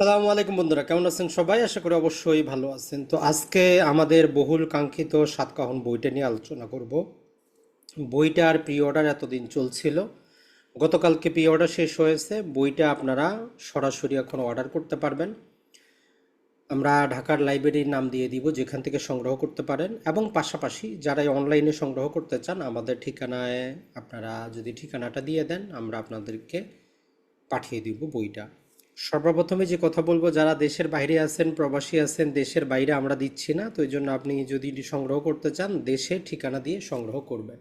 সালামু আলাইকুম বন্ধুরা, কেমন আছেন সবাই? আশা করি অবশ্যই ভালো আছেন। তো আজকে আমাদের বহুল কাঙ্ক্ষিত সাতকাহন বইটা নিয়ে আলোচনা করব। বইটার প্রি অর্ডার এতদিন চলছিল। গতকালকে প্রি অর্ডার শেষ হয়েছে। বইটা আপনারা সরাসরি এখন অর্ডার করতে পারবেন। আমরা ঢাকার লাইব্রেরির নাম দিয়ে দিব, যেখান থেকে সংগ্রহ করতে পারেন। এবং পাশাপাশি যারা অনলাইনে সংগ্রহ করতে চান, আমাদের ঠিকানায় আপনারা যদি ঠিকানাটা দিয়ে দেন, আমরা আপনাদেরকে পাঠিয়ে দিব বইটা। সর্বপ্রথমে যে কথা বলব, যারা দেশের বাইরে আছেন, প্রবাসী আছেন, দেশের বাইরে আমরা দিচ্ছি না, তো এই জন্য আপনি যদি সংগ্রহ করতে চান, দেশে ঠিকানা দিয়ে সংগ্রহ করবেন।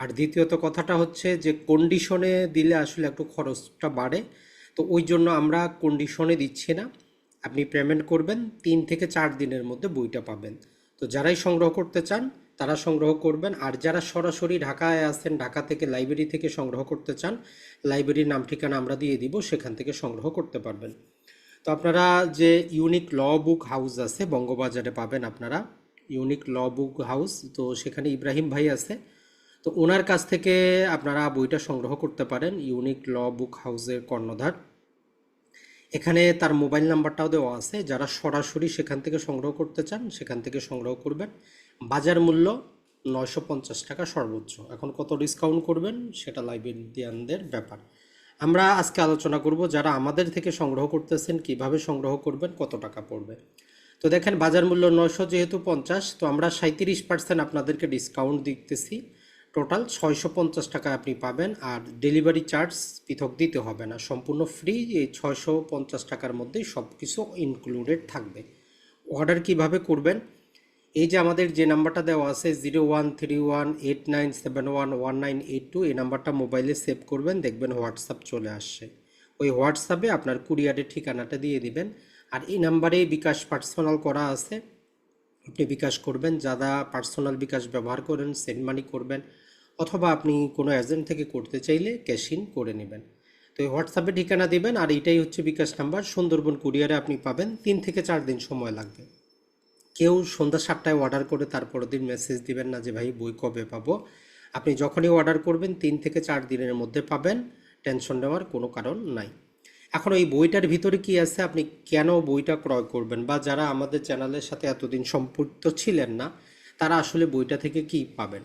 আর দ্বিতীয়ত কথাটা হচ্ছে যে কন্ডিশনে দিলে আসলে একটু খরচটা বাড়ে, তো ওই জন্য আমরা কন্ডিশনে দিচ্ছি না। আপনি পেমেন্ট করবেন, তিন থেকে চার দিনের মধ্যে বইটা পাবেন। তো যারাই সংগ্রহ করতে চান তারা সংগ্রহ করবেন। আর যারা সরাসরি ঢাকায় আছেন, ঢাকা থেকে লাইব্রেরি থেকে সংগ্রহ করতে চান, লাইব্রেরির নাম, ঠিকানা আমরা দিয়ে দিব, সেখান থেকে সংগ্রহ করতে পারবেন। তো আপনারা যে ইউনিক ল বুক হাউস আছে, বঙ্গবাজারে পাবেন আপনারা। ইউনিক ল বুক হাউস, তো সেখানে ইব্রাহিম ভাই আছে। তো ওনার কাছ থেকে আপনারা বইটা সংগ্রহ করতে পারেন, ইউনিক ল বুক হাউসের কর্ণধার। এখানে তার মোবাইল নাম্বারটাও দেওয়া আছে। যারা সরাসরি সেখান থেকে সংগ্রহ করতে চান, সেখান থেকে সংগ্রহ করবেন। বাজার মূল্য নয়শো পঞ্চাশ টাকা সর্বোচ্চ। এখন কত ডিসকাউন্ট করবেন সেটা লাইব্রেরিয়ানদের ব্যাপার। আমরা আজকে আলোচনা করব যারা আমাদের থেকে সংগ্রহ করতেছেন, কীভাবে সংগ্রহ করবেন, কত টাকা পড়বে। তো দেখেন, বাজার মূল্য নয়শো যেহেতু পঞ্চাশ, তো আমরা সাঁত্রিশ পার্সেন্ট আপনাদেরকে ডিসকাউন্ট দিতেছি। টোটাল ছয়শো পঞ্চাশ টাকায় আপনি পাবেন আর ডেলিভারি চার্জ পৃথক দিতে হবে না। সম্পূর্ণ ফ্রি এই ছয়শো পঞ্চাশ টাকার মধ্যেই সব কিছু ইনক্লুডেড থাকবে। অর্ডার কীভাবে করবেন? এই যে আমাদের যে নাম্বারটা দেওয়া আছে zero one three one eight nine seven one one nine eight two, এই নাম্বারটা মোবাইলে সেভ করবেন, দেখবেন হোয়াটসঅ্যাপ চলে আসছে। ওই হোয়াটসঅ্যাপে আপনার কুরিয়ারের ঠিকানাটা দিয়ে দিবেন। আর এই নাম্বারে বিকাশ পার্সোনাল করা আছে। আপনি বিকাশ করবেন, যারা পার্সোনাল বিকাশ ব্যবহার করেন, সেন্ড মানি করবেন, অথবা আপনি কোনো এজেন্ট থেকে করতে চাইলে ক্যাশ ইন করে নেবেন। তো এই হোয়াটসঅ্যাপে ঠিকানা দেবেন, আর এটাই হচ্ছে বিকাশ নাম্বার। সুন্দরবন কুরিয়ারে আপনি পাবেন, তিন থেকে চার দিন সময় লাগবে। কেউ সন্ধ্যা সাতটায় অর্ডার করে তারপরের দিন মেসেজ দিবেন না যে, ভাই, বই কবে পাবো? আপনি যখনই অর্ডার করবেন, তিন থেকে চার দিনের মধ্যে পাবেন। টেনশন নেওয়ার কোনো কারণ নাই। এখন এই বইটার ভিতরে কি আছে? আপনি কেন বইটা ক্রয় করবেন? বা যারা আমাদের চ্যানেলের সাথে এতদিন সম্পৃক্ত ছিলেন না, তারা আসলে বইটা থেকে কি পাবেন?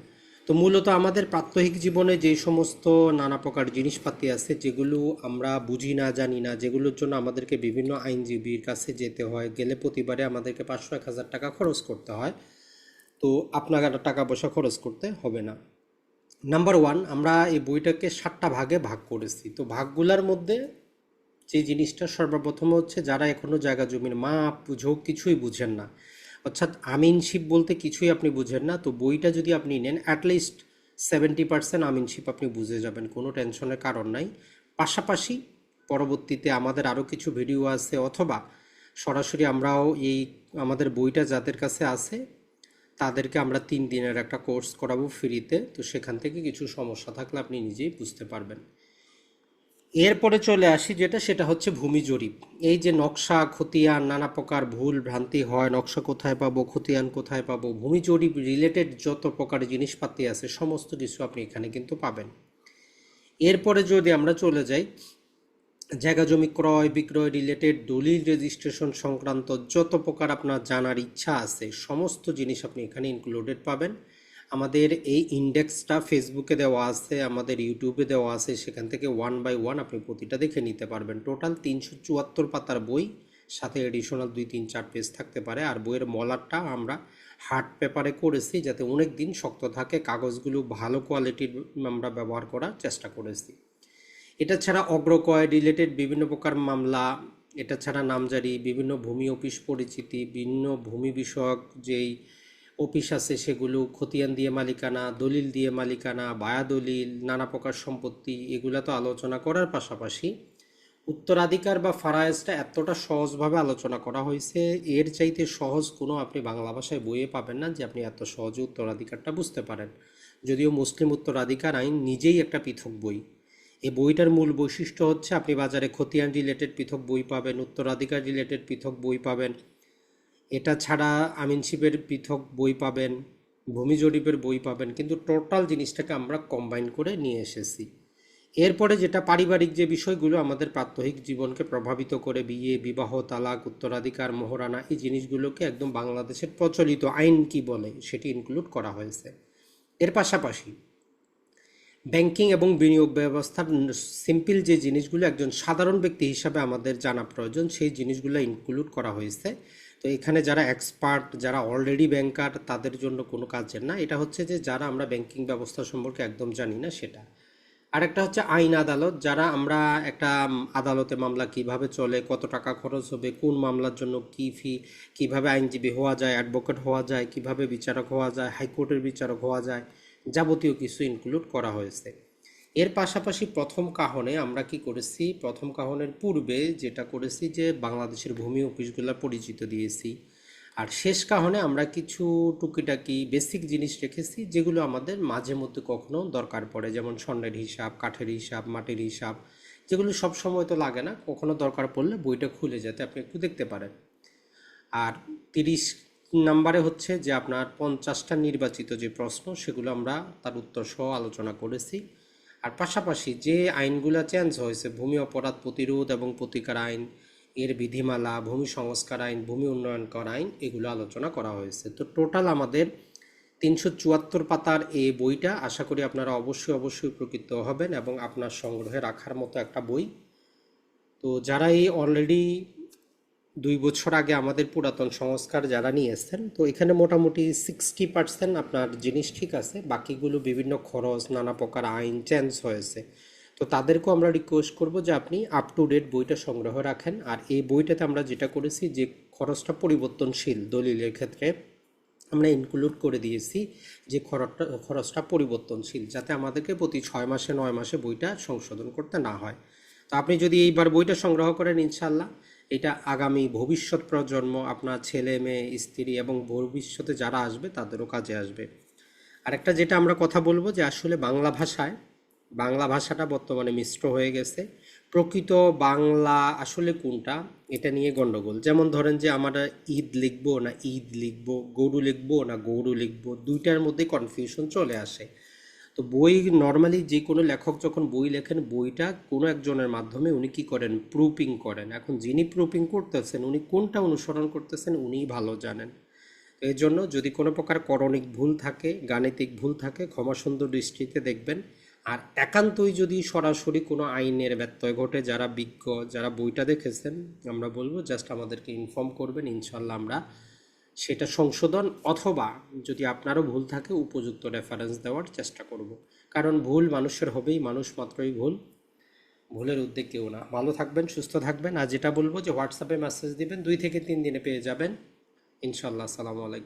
তো মূলত আমাদের প্রাত্যহিক জীবনে যে সমস্ত নানা প্রকার জিনিসপাতি আছে, যেগুলো আমরা বুঝি না, জানি না, যেগুলোর জন্য আমাদেরকে বিভিন্ন আইনজীবীর কাছে যেতে হয়, গেলে প্রতিবারে আমাদেরকে পাঁচশো এক হাজার টাকা খরচ করতে হয়। তো আপনার টাকা পয়সা খরচ করতে হবে না। নাম্বার ওয়ান আমরা এই বইটাকে সাতটা ভাগে ভাগ করেছি। তো ভাগগুলোর মধ্যে যে জিনিসটা সর্বপ্রথম হচ্ছে, যারা এখনও জায়গা জমির মাপ বুঝো কিছুই বুঝেন না অর্থাৎ আমিনশিপ বলতে কিছুই আপনি বুঝেন না, তো বইটা যদি আপনি নেন অ্যাটলিস্ট সেভেন্টি পার্সেন্ট আমিনশিপ আপনি বুঝে যাবেন, কোনো টেনশনের কারণ নাই। পাশাপাশি পরবর্তীতে আমাদের আরও কিছু ভিডিও আছে, অথবা সরাসরি আমরাও এই আমাদের বইটা যাদের কাছে আছে, তাদেরকে আমরা তিন দিনের একটা কোর্স করাবো ফ্রিতে তো সেখান থেকে কিছু সমস্যা থাকলে আপনি নিজেই বুঝতে পারবেন। এরপরে চলে আসি যেটা, সেটা হচ্ছে ভূমি জরিপ। এই যে নকশা, খতিয়ান, নানা প্রকার ভুল ভ্রান্তি হয়, নকশা কোথায় পাবো, খতিয়ান কোথায় পাবো, ভূমি জরিপ রিলেটেড যত প্রকার জিনিসপাতি আছে, সমস্ত কিছু আপনি এখানে কিন্তু পাবেন। এরপরে যদি আমরা চলে যাই, জায়গা জমি ক্রয়, বিক্রয় রিলেটেড দলিল রেজিস্ট্রেশন সংক্রান্ত যত প্রকার আপনার জানার ইচ্ছা আছে, সমস্ত জিনিস আপনি এখানে ইনক্লুডেড পাবেন। আমাদের এই ইন্ডেক্সটা ফেসবুকে দেওয়া আছে, আমাদের ইউটিউবে দেওয়া আছে, সেখান থেকে ওয়ান বাই ওয়ান আপনি প্রতিটা দেখে নিতে পারবেন। টোটাল তিনশো চুয়াত্তর পাতার বই, সাথে এডিশনাল দুই, তিন, চার পেজ থাকতে পারে। আর বইয়ের মলারটা আমরা হার্ড পেপারে করেছি, যাতে অনেক দিন শক্ত থাকে, কাগজগুলো ভালো কোয়ালিটির আমরা ব্যবহার করার চেষ্টা করেছি। এটা ছাড়া অগ্রকয় রিলেটেড বিভিন্ন প্রকার মামলা, এটা ছাড়া নামজারি, বিভিন্ন ভূমি অফিস পরিচিতি, বিভিন্ন ভূমি বিষয়ক যেই অফিস আছে সেগুলো খতিয়ান দিয়ে মালিকানা, দলিল দিয়ে মালিকানা বায়া দলিল নানা প্রকার সম্পত্তি, এগুলা তো আলোচনা করার পাশাপাশি উত্তরাধিকার বা ফারায়েজটা এতটা সহজভাবে আলোচনা করা হয়েছে। এর চাইতে সহজ কোনো আপনি বাংলা ভাষায় বইয়ে পাবেন না যে আপনি এত সহজে উত্তরাধিকারটা বুঝতে পারেন। যদিও মুসলিম উত্তরাধিকার আইন নিজেই একটা পৃথক বই। এই বইটার মূল বৈশিষ্ট্য হচ্ছে আপনি বাজারে খতিয়ান রিলেটেড পৃথক বই পাবেন, উত্তরাধিকার রিলেটেড পৃথক বই পাবেন এটা ছাড়া আমিনশিপের পৃথক বই পাবেন, ভূমি জরিপের বই পাবেন, কিন্তু টোটাল জিনিসটাকে আমরা কম্বাইন করে নিয়ে এসেছি। এরপরে যেটা পারিবারিক যে বিষয়গুলো আমাদের প্রাত্যহিক জীবনকে প্রভাবিত করে, বিয়ে, বিবাহ, তালাক, উত্তরাধিকার, মোহরানা, এই জিনিসগুলোকে একদম বাংলাদেশের প্রচলিত আইন কি বলে, সেটি ইনক্লুড করা হয়েছে। এর পাশাপাশি ব্যাংকিং এবং বিনিয়োগ ব্যবস্থার সিম্পল যে জিনিসগুলো একজন সাধারণ ব্যক্তি হিসাবে আমাদের জানা প্রয়োজন, সেই জিনিসগুলো ইনক্লুড করা হয়েছে। তো এখানে যারা এক্সপার্ট যারা অলরেডি ব্যাংকার তাদের জন্য কোনো কাজের না। এটা হচ্ছে যে যারা আমরা ব্যাংকিং ব্যবস্থা সম্পর্কে একদম জানি না সেটা। আরেকটা হচ্ছে আইন আদালত। যারা আমরা একটা আদালতে মামলা কীভাবে চলে, কত টাকা খরচ হবে, কোন মামলার জন্য কি ফি কীভাবে আইনজীবী হওয়া যায় অ্যাডভোকেট হওয়া যায়, কীভাবে বিচারক হওয়া যায় হাইকোর্টের বিচারক হওয়া যায়, যাবতীয় কিছু ইনক্লুড করা হয়েছে। এর পাশাপাশি প্রথম কাহনে আমরা কি করেছি? প্রথম কাহনের পূর্বে যেটা করেছি যে বাংলাদেশের ভূমি অফিসগুলো পরিচিত দিয়েছি। আর শেষ কাহনে আমরা কিছু টুকিটাকি বেসিক জিনিস রেখেছি যেগুলো আমাদের মাঝে মধ্যে কখনো দরকার পড়ে। যেমন স্বর্ণের হিসাব, কাঠের হিসাব, মাটির হিসাব, যেগুলো সব সময় তো লাগে না, কখনো দরকার পড়লে বইটা খুলে যাতে আপনি একটু দেখতে পারেন। আর তিরিশ নাম্বারে হচ্ছে যে আপনার পঞ্চাশটা নির্বাচিত যে প্রশ্ন সেগুলো আমরা তার উত্তর সহ আলোচনা করেছি। আর পাশাপাশি যে আইনগুলো চেঞ্জ হয়েছে, ভূমি অপরাধ প্রতিরোধ এবং প্রতিকার আইন, এর বিধিমালা, ভূমি সংস্কার আইন, ভূমি উন্নয়ন কর আইন, এগুলো আলোচনা করা হয়েছে। তো টোটাল আমাদের তিনশো চুয়াত্তর পাতার এই বইটা আশা করি আপনারা অবশ্যই অবশ্যই উপকৃত হবেন এবং আপনার সংগ্রহে রাখার মতো একটা বই। তো যারা এই অলরেডি দুই বছর আগে আমাদের পুরাতন সংস্কার যারা নিয়ে এসছেন, তো এখানে মোটামুটি সিক্সটি পার্সেন্ট আপনার জিনিস ঠিক আছে, বাকিগুলো বিভিন্ন খরচ, নানা প্রকার আইন চেঞ্জ হয়েছে। তো তাদেরকেও আমরা রিকোয়েস্ট করব যে আপনি আপ টু ডেট বইটা সংগ্রহ রাখেন, আর এই বইটাতে আমরা যেটা করেছি যে খরচটা পরিবর্তনশীল দলিলের ক্ষেত্রে, আমরা ইনক্লুড করে দিয়েছি যে খরচটা খরচটা পরিবর্তনশীল, যাতে আমাদেরকে প্রতি ছয় মাসে, নয় মাসে বইটা সংশোধন করতে না হয়। তো আপনি যদি এইবার বইটা সংগ্রহ করেন ইনশাল্লাহ এটা আগামী ভবিষ্যৎ প্রজন্ম, আপনার ছেলে, মেয়ে, স্ত্রী এবং ভবিষ্যতে যারা আসবে, তাদেরও কাজে আসবে। আরেকটা যেটা আমরা কথা বলব যে আসলে বাংলা ভাষায়, বাংলা ভাষাটা বর্তমানে মিশ্র হয়ে গেছে। প্রকৃত বাংলা আসলে কোনটা? এটা নিয়ে গন্ডগোল। যেমন ধরেন যে আমরা ঈদ লিখব না, ঈদ লিখব, গরু লিখব না, গরু লিখব, দুইটার মধ্যে কনফিউশন চলে আসে। তো বই নর্মালি যে কোনো লেখক যখন বই লেখেন, বইটা কোনো একজনের মাধ্যমে উনি কি করেন? প্রুপিং করেন। এখন যিনি প্রুপিং করতেছেন, উনি কোনটা অনুসরণ করতেছেন উনিই ভালো জানেন। এর জন্য যদি কোনো প্রকার করণিক ভুল থাকে, গাণিতিক ভুল থাকে, ক্ষমাসুন্দর দৃষ্টিতে দেখবেন। আর একান্তই যদি সরাসরি কোনো আইনের ব্যত্যয় ঘটে, যারা বিজ্ঞ, যারা বইটা দেখেছেন, আমরা বলব জাস্ট আমাদেরকে ইনফর্ম করবেন, ইনশাল্লাহ আমরা সেটা সংশোধন অথবা যদি আপনারও ভুল থাকে, উপযুক্ত রেফারেন্স দেওয়ার চেষ্টা করব। কারণ ভুল মানুষের হবেই, মানুষ মাত্রই ভুল। ভুলের উদ্যোগ কেউ না। ভালো থাকবেন, সুস্থ থাকবেন। আর যেটা বলব যে হোয়াটসঅ্যাপে মেসেজ দিবেন, দুই থেকে তিন দিনে পেয়ে যাবেন। ইনশাল্লাহ আসসালামু আলাইকুম।